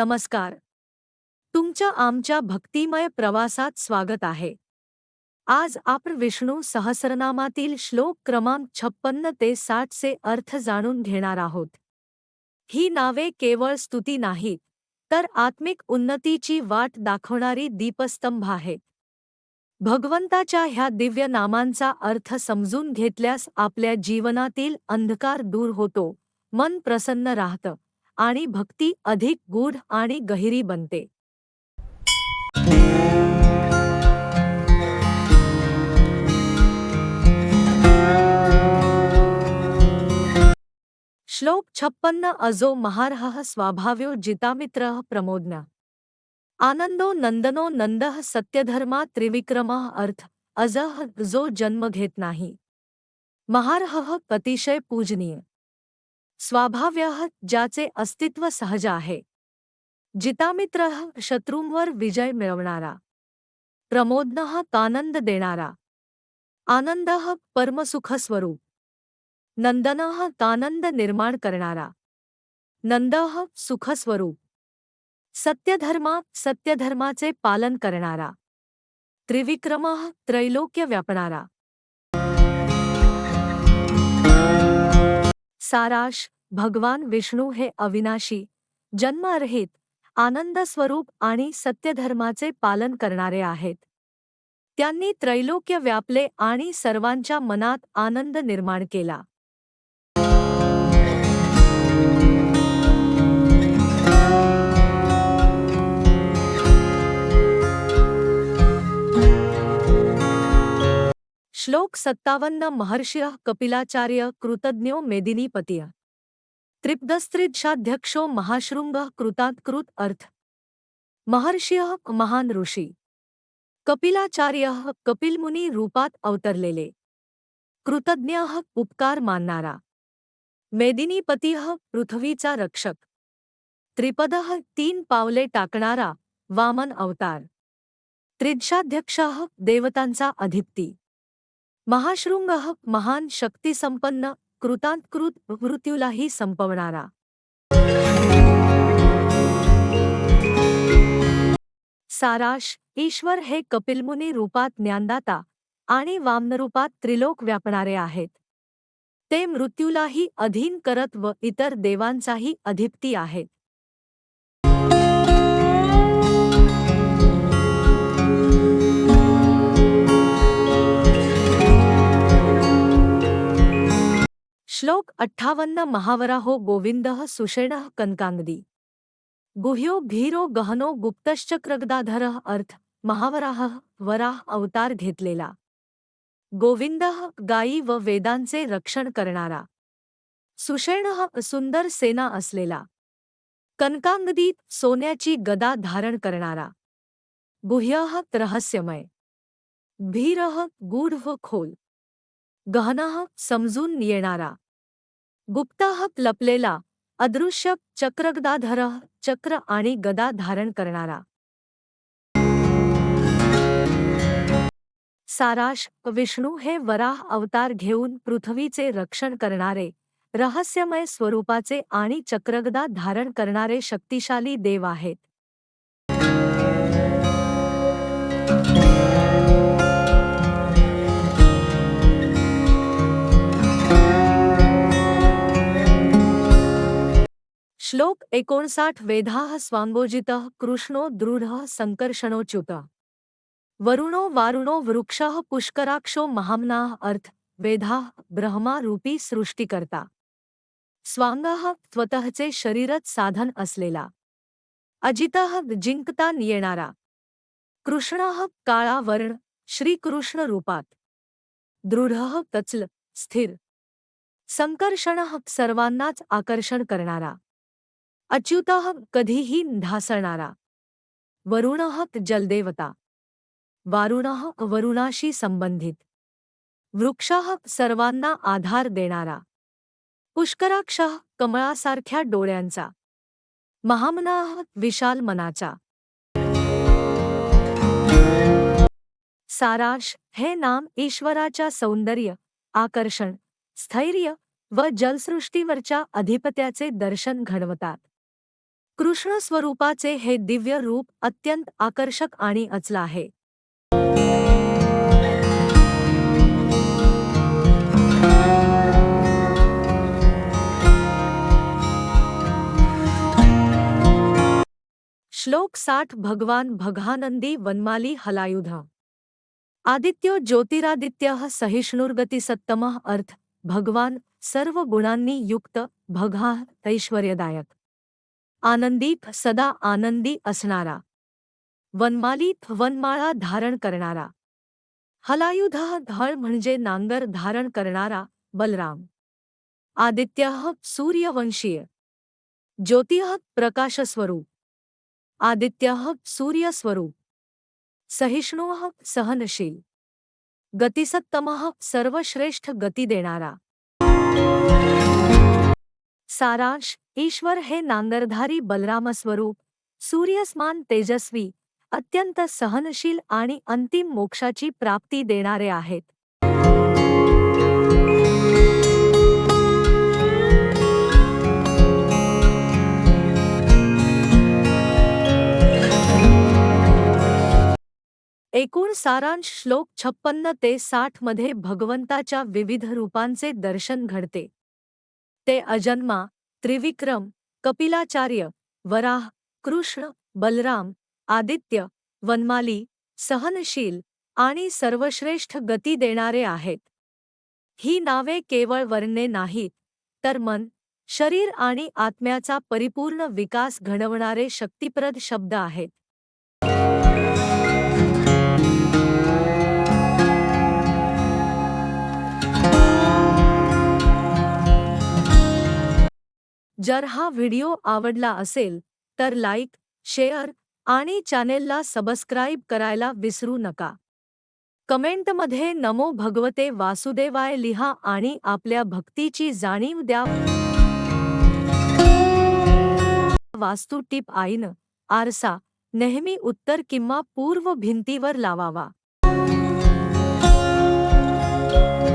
नमस्कार. तुमच्या आमच्या भक्तिमय प्रवासात स्वागत आहे. आज आपण विष्णू सहस्रनामातील श्लोक क्रमांक छप्पन्न ते साठचे अर्थ जाणून घेणार आहोत. ही नावे केवळ स्तुती नाहीत तर आत्मिक उन्नतीची वाट दाखवणारी दीपस्तंभ आहेत भगवंताच्या ह्या दिव्य नामांचा अर्थ समजून घेतल्यास आपल्या जीवनातील अंधकार दूर होतो मन प्रसन्न राहतं. आणि भक्ती अधिक गूढ आणि गहिरी बनते. श्लोक छप्पन्न अजो महारहः स्वाभाव्यो जितामित्रः प्रमोदना। आनंदो नंदनो नंदः सत्यधर्मा त्रिविक्रमः अर्थ अजह जो जन्म घेत नाही। महारहः अतिशय पूजनीय। स्वाभाव्यः ज्याचे अस्तित्व सहज आहे. जितामित्र शत्रूंवर विजय मिळवणारा. प्रमोदनः कानंद देणारा. आनंद परमसुखस्वरूप नंदन नंदनः कानंद निर्माण करणारा. नंदः सुखस्वरूप सत्यधर्मा सत्यधर्माचे पालन करणारा. त्रिविक्रमः त्रैलोक्य व्यापणारा. साराश भगवान विष्णू हे अविनाशी जन्मरहित आनंद स्वरूप आणि सत्यधर्माचे पालन करणारे आहेत. त्यांनी त्रैलोक्य व्यापले आणि सर्वांच्या मनात आनंद निर्माण केला. श्लोक सत्तावन्न महर्षिः कपिलाचार्य कृतज्ञो मेदिनीपतीय त्रिप्दस्त्रिदशाध्यक्षो महाशृंगः कृतात्कृत अर्थ। महर्षिः महान ऋषी। कपिलाचार्य कपिलमुनी रूपात अवतरलेले। कृतज्ञः उपकार मानणारा मेदिनीपतीः पृथ्वीचा रक्षक। त्रिपदः तीन पावले टाकणारा वामन अवतार। त्रिदशाध्यक्षः देवतांचा अधिपती। महाशृंग महान शक्तिसंपन्न कृतांतकृत मृत्यूलाही संपवणारा. साराश ईश्वर हे कपिलमुनी रूपात ज्ञानदाता आणि वामनरूपात त्रिलोक व्यापणारे आहेत. ते मृत्यूलाही अधीन करत व इतर देवांचाही अधिपती आहेत. श्लोक अठ्ठावन्न महावराहो गोविंद सुषेण कनकांगदी गुह्यो भीरो गहनो गुप्तश्चक्रगदाधरः अर्थ महावराह वराह अवतार घेतलेला। गोविंदः गायी व वेदांचे रक्षण करणारा। सुषेण सुंदर सेना असलेला। कनकांगदीत सोन्याची गदा धारण करणारा। गुह्यः रहस्यमय। भीरः गूढ खोल। गहनः समजून येणारा। गुप्ताह लपलेला अदृश्य चक्रगदाधर चक्र आणि गदा धारण करणारा. साराश विष्णू हे वराह अवतार घेऊन पृथ्वीचे रक्षण करणारे रहस्यमय स्वरूपाचे आणि चक्रगदा धारण करणारे शक्तिशाली देव आहेत. एकोणसाठ वेधाः स्वांगोजितः कृष्णो दृढः संकर्षणोच्युत। वरुणो वारुणो वृक्षः पुष्कराक्षो महाम्नाः अर्थ वेधाः ब्रह्मा रूपी सृष्टीकर्ता। स्वांगः स्वतःचे शरीरच साधन असलेला। अजितः जिंकता येणारा। कृष्णः काळा वर्ण श्रीकृष्ण रूपात। दृढः कचल स्थिर। संकर्षण सर्वांनाच आकर्षण करणारा। अच्युत कधीही ढासळणारा. वरुण जलदेवता. वारुण वरुणाशी संबंधित. वृक्ष सर्वांना आधार देणारा. पुष्कराक्ष कमळासारख्या डोळ्यांचा. महामना विशाल मनाचा. साराश हे नाम ईश्वराच्या सौंदर्य आकर्षण स्थैर्य व जलसृष्टीवरच्या अधिपत्याचे दर्शन घडवतात. कृष्ण स्वरूपाचे हे दिव्य रूप अत्यंत आकर्षक आणि अचल आहे. श्लोक साठ भगवान भगानंदी वनमाली हलायुधा. आदित्यो ज्योतिरादित्य सहिष्णुर्गती अर्थ भगवान सर्व गुणांनी युक्त भगा ऐश्वर्यदायक. आनंदीत सदा आनंदी असणारा. वनमालीत वनमाळा धारण करणारा. हलायुध धळ म्हणजे नांगर धारण करणारा बलराम. आदित्य सूर्यवंशीय. ज्योतिः प्रकाशस्वरूप. आदित्य सूर्यस्वरूप. सहिष्णु सहनशील. गतिसत्तम सर्वश्रेष्ठ गती देणारा. सारांश ईश्वर हे नांगरधारी बलरामस्वरूप सूर्यस्मान तेजस्वी अत्यंत सहनशील आणि अंतिम मोक्षाची प्राप्ती देणारे आहेत. एकूण सारांश श्लोक छप्पन्न ते साठमध्ये भगवंताच्या विविध रूपांचे दर्शन घडते. ते अजन्मा त्रिविक्रम कपिलाचार्य वराह कृष्ण बलराम आदित्य वनमाली सहनशील आणि सर्वश्रेष्ठ गती देणारे आहेत. ही नावे केवळ वर्णे नाहीत तर मन शरीर आणि आत्म्याचा परिपूर्ण विकास घडवणारे शक्तिप्रद शब्द आहेत. जर हा व्हिडिओ आवडला असेल तर लाईक शेअर आणि चॅनेलला सबस्क्राईब करायला विसरू नका. कमेंटमध्ये नमो भगवते वासुदेवाय लिहा आणि आपल्या भक्तीची जाणीव द्या. वास्तू टिप आईन आरसा नेहमी उत्तर किंवा पूर्व भिंतीवर लावावा.